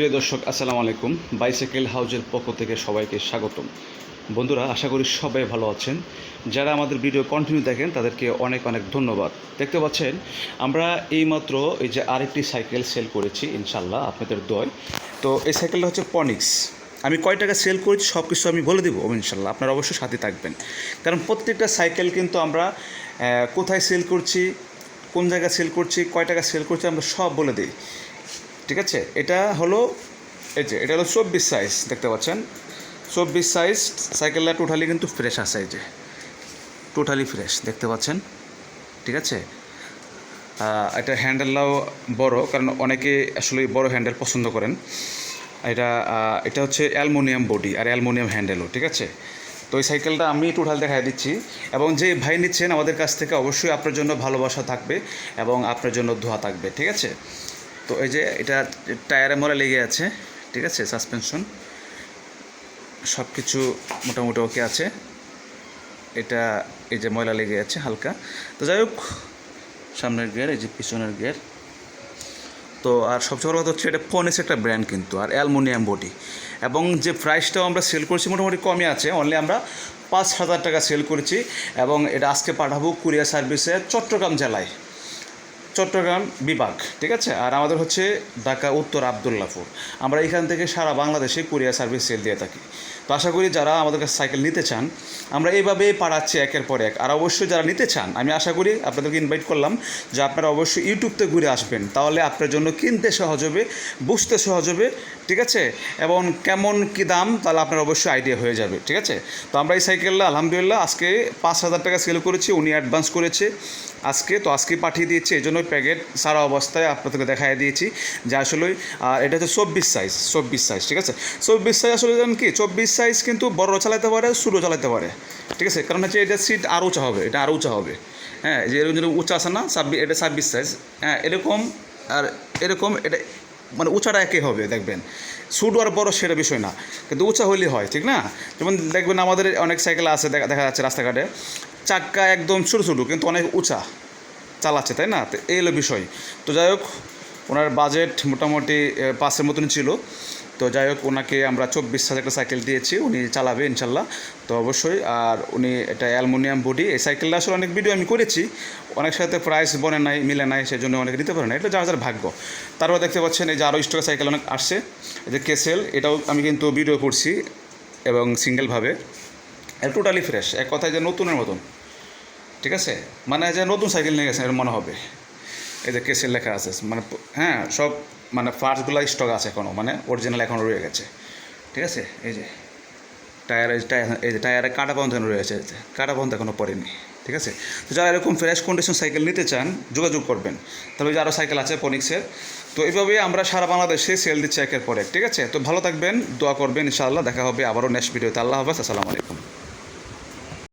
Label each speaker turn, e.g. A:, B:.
A: প্রিয় দর্শক, আসসালামু আলাইকুম। বাইসাইকেল হাউজের পক্ষ থেকে সবাইকে স্বাগতম। বন্ধুরা, আশা করি সবাই ভালো আছেন। যারা আমাদের ভিডিও কন্টিনিউ দেখেন, তাদেরকে অনেক অনেক ধন্যবাদ। দেখতে পাচ্ছেন, আমরা এইমাত্র এই যে আরেকটি সাইকেল সেল করেছি ইনশাল্লাহ আপনাদের দয় তো এই সাইকেলটা হচ্ছে পনিক্স আমি কয় টাকা সেল করেছি সব কিছু আমি বলে দেবো ইনশাল্লাহ আপনারা অবশ্যই সাথে থাকবেন। কারণ প্রত্যেকটা সাইকেল কিন্তু আমরা কোথায় সেল করছি, কোন জায়গায় সেল করছি, কয় টাকা সেল করছি, আমরা সব বলে দিই। ঠিক আছে? এটা হলো, এই যে, এটা হলো চব্বিশ সাইজ দেখতে পাচ্ছেন? চব্বিশ সাইজ সাইকেলটা টোটালি কিন্তু ফ্রেশ আছে, এই যে। টোটালি ফ্রেশ দেখতে পাচ্ছেন? ঠিক আছে? এটা হ্যান্ডেলটাও বড়, কারণ অনেকে আসলে বড় হ্যান্ডেল পছন্দ করেন। এটা এটা হচ্ছে অ্যালমোনিয়াম বডি আর অ্যালমোনিয়াম হ্যান্ডেলও ঠিক আছে? তো এই সাইকেলটা আমি টোটাল দেখাই দিচ্ছি। এবং যে ভাই নিচ্ছেন, আমাদের কাছ থেকে অবশ্যই আপনার জন্য ভালোবাসা থাকবে এবং আপনার জন্য ধোয়া থাকবে, ঠিক আছে? তো এই যে এটা টায়ারে মরা লেগে আছে, ঠিক আছে সাসপেনশন সব কিছু মোটামুটি ওকে আছে। এটা এই যে ময়লা লেগে আছে হালকা। তো যাই হোক, সামনের গিয়ার, এই যে পিছনের গিয়ার। তো আর সবচেয়ে বড় কথা হচ্ছে এটা ফোনেস একটা ব্র্যান্ড কিন্তু, আর অ্যালমোনিয়াম বডি। এবং যে প্রাইসটাও আমরা সেল করছি মোটামুটি কমই আছে অনলি আমরা পাঁচ হাজার টাকা সেল করেছি। এবং এটা আজকে পাঠাবো কুরিয়ার সার্ভিসে চট্টগ্রাম জেলায়। চট্টগ্রাম বিভাগ, ঠিক আছে? আর আমাদের হচ্ছে ঢাকা উত্তর আবদুল্লাপুর আমরা এখান থেকে সারা বাংলাদেশে কুরিয়ার সার্ভিস সেল দিয়ে থাকি। তো আশা করি যারা আমাদের কাছে সাইকেল নিতে চান, আমরা এইভাবেই পাড়াচ্ছি একের পর এক। আর অবশ্যই যারা নিতে চান, আমি আশা করি আপনাদেরকে ইনভাইট করলাম যে আপনারা অবশ্যই ইউটিউবতে ঘুরে আসবেন। তাহলে আপনার জন্য কিনতে সহজ হবে, বুঝতে সহজ হবে, ঠিক আছে? এবং কেমন কী দাম, তাহলে আপনার অবশ্যই আইডিয়া হয়ে যাবে, ঠিক আছে? তো আমরা এই সাইকেলটা, আলহামদুলিল্লাহ, আজকে পাঁচ হাজার টাকা সেল করেছি, উনি অ্যাডভান্স করেছে। আজকে, তো আজকে পাঠিয়ে দিয়েছি, এই জন্য প্যাকেট সারা অবস্থায় আপনাদেরকে দেখাই দিয়েছি, যে আসলে এটা হচ্ছে চব্বিশ সাইজ চব্বিশ সাইজ ঠিক আছে? চব্বিশ সাইজ আসলে জানেন কি? চব্বিশ সাইজ কিন্তু বড় চালাতে পারে, ছোটো চালাতে পারে, ঠিক আছে? কারণ হচ্ছে এটা সিট আরও উঁচা হবে, এটা আরও উঁচা হবে। হ্যাঁ যে এরকম যেরকম উঁচা আছে না ছাব্বিশ এটা ছাব্বিশ সাইজ হ্যাঁ এরকম, আর এরকম এটা মানে উঁচাটা একই হবে, দেখবেন। ছোটো আর বড় সেটা বিষয় না, কিন্তু উঁচা হলেই হয়, ঠিক না? যেমন দেখবেন আমাদের অনেক সাইকেল আছে, দেখা দেখা যাচ্ছে রাস্তাঘাটে। চাক্কা একদম ছোটো ছোটো, কিন্তু অনেক উঁচা। চালাচ্ছে, তাই না? এই হলো বিষয়। তো যাই হোক, ওনার বাজেট মোটামুটি পাঁচের মতন ছিল। তো যাই হোক, ওনাকে আমরা চব্বিশ হাজার একটা সাইকেল দিয়েছি, উনি চালাবে ইনশাল্লাহ। তো অবশ্যই, আর উনি এটা অ্যালমোনিয়াম বডি এই সাইকেলটা আসলে অনেক ভিডিও আমি করেছি, অনেক সাথে প্রাইস বনে নাই, মিলে নাই সেই জন্য অনেকে নিতে পারে না। এটা যার যার ভাগ্য। তারপর দেখতে পাচ্ছেন, এই যে আরও স্টকের সাইকেল অনেক আসছে। এই যে কেসেল এটাও আমি কিন্তু ভিডিও করছি, এবং সিঙ্গেলভাবে টোটালি ফ্রেশ এক কথায় যে নতুনের মতন। ঠিক আছে? মানে যে নতুন সাইকেল নিয়ে গেছেন, এর মনে হবে। এই যে কেসের লেখা আছে মানে হ্যাঁ সব মানে পার্টসগুলো স্টক আছে এখনও মানে অরিজিনাল এখনও রয়ে গেছে। ঠিক আছে? এই যে টায়ার, এই যে টায়ার কাটা বন্ধ রয়েছে কাটা বন্ধ এখনও পড়েনি। ঠিক আছে? তো যারা এরকম ফ্রেশ কন্ডিশন সাইকেল নিতে চান, যোগাযোগ করবেন। তবে যে আরও সাইকেল আছে পনিক্সের তো এইভাবেই আমরা সারা বাংলাদেশে সেল দিচ্ছি একের পর এক। ঠিক আছে? তো ভালো থাকবেন, দোয়া করবেন, ইনশাআল্লাহ দেখা হবে আবারও নেক্সট ভিডিওতে আল্লাহ হাফেজ, আসসালামু আলাইকুম।